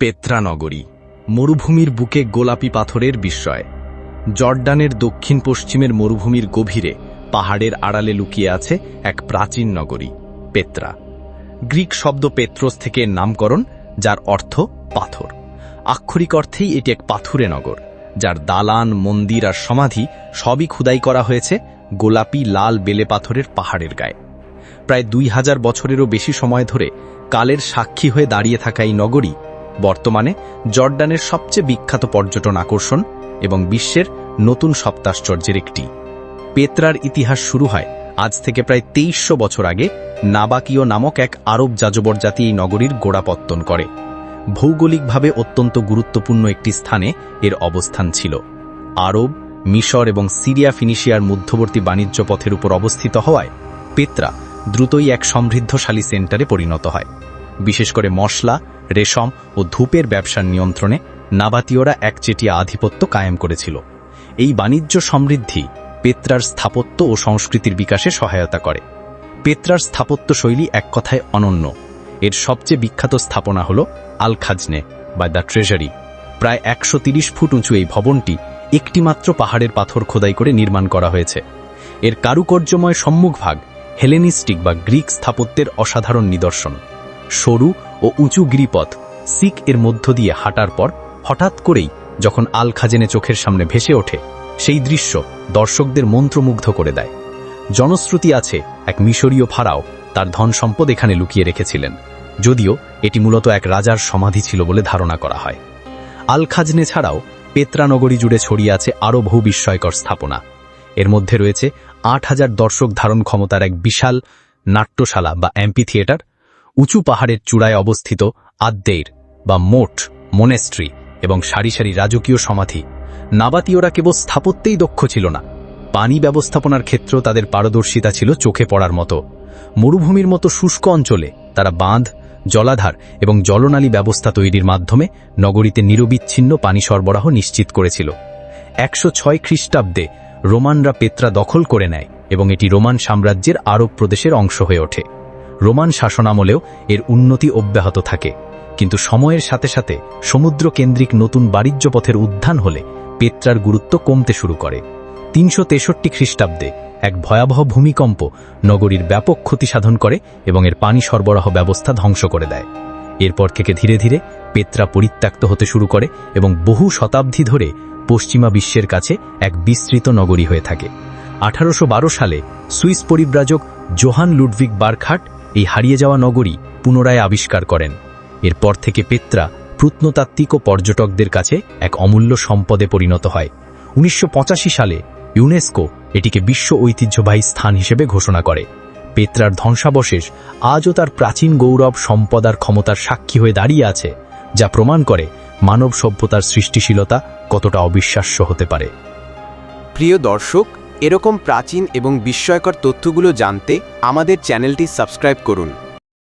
Petra নগরী মরুভূমির বুকে গোলাপি পাথরের বিস্ময়। জর্ডানের দক্ষিণ পশ্চিমের মরুভূমির গভীরে পাহাড়ের আড়ালে লুকিয়ে আছে এক প্রাচীন নগরী, পেত্রা। গ্রিক শব্দ পেত্রোস থেকে নামকরণ, যার অর্থ পাথর। আক্ষরিক অর্থেই এটি এক পাথুরে নগর, যার দালান, মন্দির আর সমাধি সবই খুদাই করা হয়েছে গোলাপি লাল বেলে পাথরের পাহাড়ের গায়ে। প্রায় দুই হাজার বছরেরও বেশি সময় ধরে কালের সাক্ষী হয়ে দাঁড়িয়ে থাকা এই নগরী বর্তমানে জর্ডানের সবচেয়ে বিখ্যাত পর্যটন আকর্ষণ এবং বিশ্বের নতুন সপ্তাশ্চর্যের একটি। পেত্রার ইতিহাস শুরু হয় আজ থেকে প্রায় তেইশশো বছর আগে নাবাকীয় নামক এক আরব যাযাবর জাতি এই নগরীর গোড়াপত্তন করে। ভৌগোলিকভাবে অত্যন্ত গুরুত্বপূর্ণ একটি স্থানে এর অবস্থান ছিল। আরব, মিশর এবং সিরিয়া ফিনিশিয়ার মধ্যবর্তী বাণিজ্য পথের উপর অবস্থিত হওয়ায় পেত্রা দ্রুতই এক সমৃদ্ধশালী সেন্টারে পরিণত হয়। বিশেষ করে মশলা রেশম ও ধূপের ব্যবসার নিয়ন্ত্রণে নাবাতীয়রা একচেটিয়া আধিপত্য কায়েম করেছিল। এই বাণিজ্য সমৃদ্ধি পেত্রার স্থাপত্য ও সংস্কৃতির বিকাশে সহায়তা করে। পেত্রার স্থাপত্য শৈলী এক কথায় অনন্য। এর সবচেয়ে বিখ্যাত স্থাপনা হল আল খাজনে বা দ্য ট্রেজারি। প্রায় একশো ফুট উঁচু এই ভবনটি একটিমাত্র পাহাড়ের পাথর খোদাই করে নির্মাণ করা হয়েছে। এর কারুকর্যময় সম্মুখভাগ হেলেনিস্টিক বা গ্রিক স্থাপত্যের অসাধারণ নিদর্শন। সরু ও উঁচু গিরিপথ সিক এর মধ্য দিয়ে হাঁটার পর হঠাৎ করেই যখন আল খাজেনে চোখের সামনে ভেসে ওঠে, সেই দৃশ্য দর্শকদের মন্ত্রমুগ্ধ করে দেয়। জনশ্রুতি আছে, এক মিশরীয় ফারাও তার ধন সম্পদ এখানে লুকিয়ে রেখেছিলেন, যদিও এটি মূলত এক রাজার সমাধি ছিল বলে ধারণা করা হয়। আল খাজনে ছাড়াও পেত্রা নগরী জুড়ে ছড়িয়ে আছে আরও বহু বিস্ময়কর স্থাপনা। এর মধ্যে রয়েছে আট হাজার দর্শক ধারণ ক্ষমতার এক বিশাল নাট্যশালা বা অ্যাম্পি থিয়েটার উঁচু পাহাড়ের চূড়ায় অবস্থিত আদ্যের বা মোট মোনেস্ট্রি এবং সারি সারি রাজকীয় সমাধি। নাবাতীয়রা কেবল স্থাপত্যেই দক্ষ ছিল না। পানি ব্যবস্থাপনার ক্ষেত্রেও তাদের পারদর্শিতা ছিল চোখে পড়ার মতো। মরুভূমির মতো শুষ্ক অঞ্চলে তারা বাঁধ, জলাধার এবং জলনালী ব্যবস্থা তৈরির মাধ্যমে নগরীতে নিরবিচ্ছিন্ন পানি সরবরাহ নিশ্চিত করেছিল। একশো ছয় খ্রিস্টাব্দে রোমানরা পেত্রা দখল করে নেয় এবং এটি রোমান সাম্রাজ্যের আরব প্রদেশের অংশ হয়ে ওঠে। রোমান শাসনামলেও এর উন্নতি অব্যাহত থাকে। কিন্তু সময়ের সাথে সাথে সমুদ্র কেন্দ্রিক নতুন বাণিজ্য পথের উত্থান হলে পেত্রার গুরুত্ব কমতে শুরু করে। তিনশো তেষট্টি খ্রিস্টাব্দে এক ভয়াবহ ভূমিকম্প নগরীর ব্যাপক ক্ষতি সাধন করে এবং এর পানি সরবরাহ ব্যবস্থা ধ্বংস করে দেয়। এরপর থেকে ধীরে ধীরে পেত্রা পরিত্যক্ত হতে শুরু করে এবং বহু শতাব্দী ধরে পশ্চিমা বিশ্বের কাছে এক বিস্তৃত নগরী হয়ে থাকে। আঠারোশো বারো সালে সুইস পরিব্রাজক জোহান লুডভিক বার্খাট এই হারিয়ে যাওয়া নগরী পুনরায় আবিষ্কার করেন। এরপর থেকে পেত্রা প্রত্নতাত্ত্বিক ও পর্যটকদের কাছে এক অমূল্য সম্পদে পরিণত হয়। উনিশশো পঁচাশি সালে ইউনেস্কো এটিকে বিশ্ব ঐতিহ্যবাহী স্থান হিসেবে ঘোষণা করে। পেত্রার ধ্বংসাবশেষ আজও তার প্রাচীন গৌরব সম্পদার ক্ষমতার সাক্ষী হয়ে দাঁড়িয়ে আছে, যা প্রমাণ করে মানব সভ্যতার সৃষ্টিশীলতা কতটা অবিশ্বাস্য হতে পারে। প্রিয় দর্শক এরকম প্রাচীন এবং বিস্ময়কর তথ্যগুলো জানতে আমাদের চ্যানেলটি সাবস্ক্রাইব করুন।